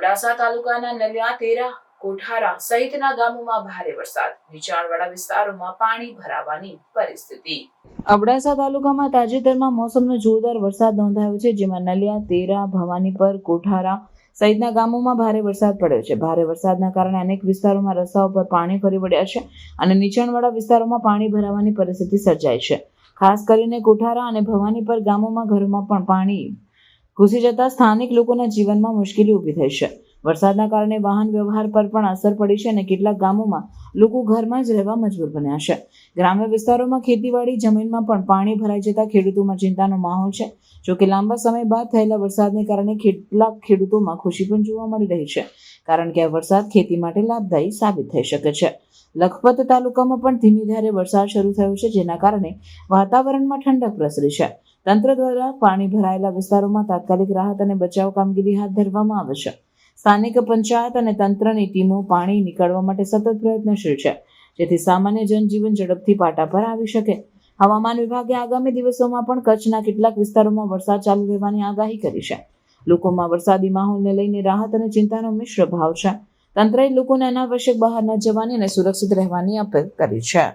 અબડાસા તાલુકાના નલિયા, તેરા, કોઠારા સહિતના ગામોમાં ભારે વરસાદ. નીચાણવાળા વિસ્તારોમાં પાણી ભરાવાની પરિસ્થિતિ. અબડાસા તાલુકામાં તાજેતરમાં મોસમનો જોરદાર વરસાદ નોંધાયો છે, જેમાં નલિયા, તેરા, ભવાનીપર, કોઠારા સહિતના ગામોમાં ભારે વરસાદ પડ્યો છે. ભારે વરસાદના કારણે અનેક વિસ્તારોમાં રસ્તાઓ પર પાણી ફરી વળ્યા છે અને નીચાણવાળા વિસ્તારોમાં પાણી ભરાવાની પરિસ્થિતિ સર્જાઈ છે. ખાસ કરીને કોઠારા અને ભવાનીપર ગામોમાં ઘરોમાં પણ પાણી ઘૂસી જતા સ્થાનિક લોકોના જીવનમાં મુશ્કેલી ઊભી થઈ છે. વરસાદના કારણે વાહન વ્યવહાર પર પણ અસર પડી છે અને કેટલાક ગામોમાં લોકો ઘરમાં જ રહેવા મજબૂર બન્યા છે. ગ્રામ્ય વિસ્તારોમાં ખેતીવાડી જમીનમાં પણ પાણી ભરાઈ જતા ખેડૂતોમાં ચિંતાનો માહોલ છે. જોકે લાંબા સમય બાદ થયેલા વરસાદને કારણે કેટલાક ખેડૂતોમાં ખુશી પણ જોવા મળી રહી છે, કારણ કે આ વરસાદ ખેતી માટે લાભદાયી સાબિત થઈ શકે છે. લખપત તાલુકામાં પણ ધીમી ધારે વરસાદ શરૂ થયો છે, જેના કારણે વાતાવરણમાં ઠંડક પ્રસરી છે. તંત્ર દ્વારા પાણી ભરાયેલા વિસ્તારોમાં તાત્કાલિક રાહત અને બચાવ કામગીરી હાથ ધરવામાં આવે છે. સ્થાનિક પંચાયત અને તંત્રની ટીમો પાણી નીકાળવા માટે સતત પ્રયત્નશીલ છે. જેથી સામાન્ય જનજીવન ઝડપથી પાટા પર આવી શકે. હવામાન વિભાગે આગામી દિવસોમાં પણ કચ્છના કેટલાક વિસ્તારોમાં વરસાદ ચાલુ રહેવાની આગાહી કરી છે. લોકોમાં વરસાદી માહોલને લઈને રાહત અને ચિંતાનો મિશ્ર ભાવ છે. તંત્રએ લોકોને અનાવશ્યક બહાર ન જવાની અને સુરક્ષિત રહેવાની અપીલ કરી છે.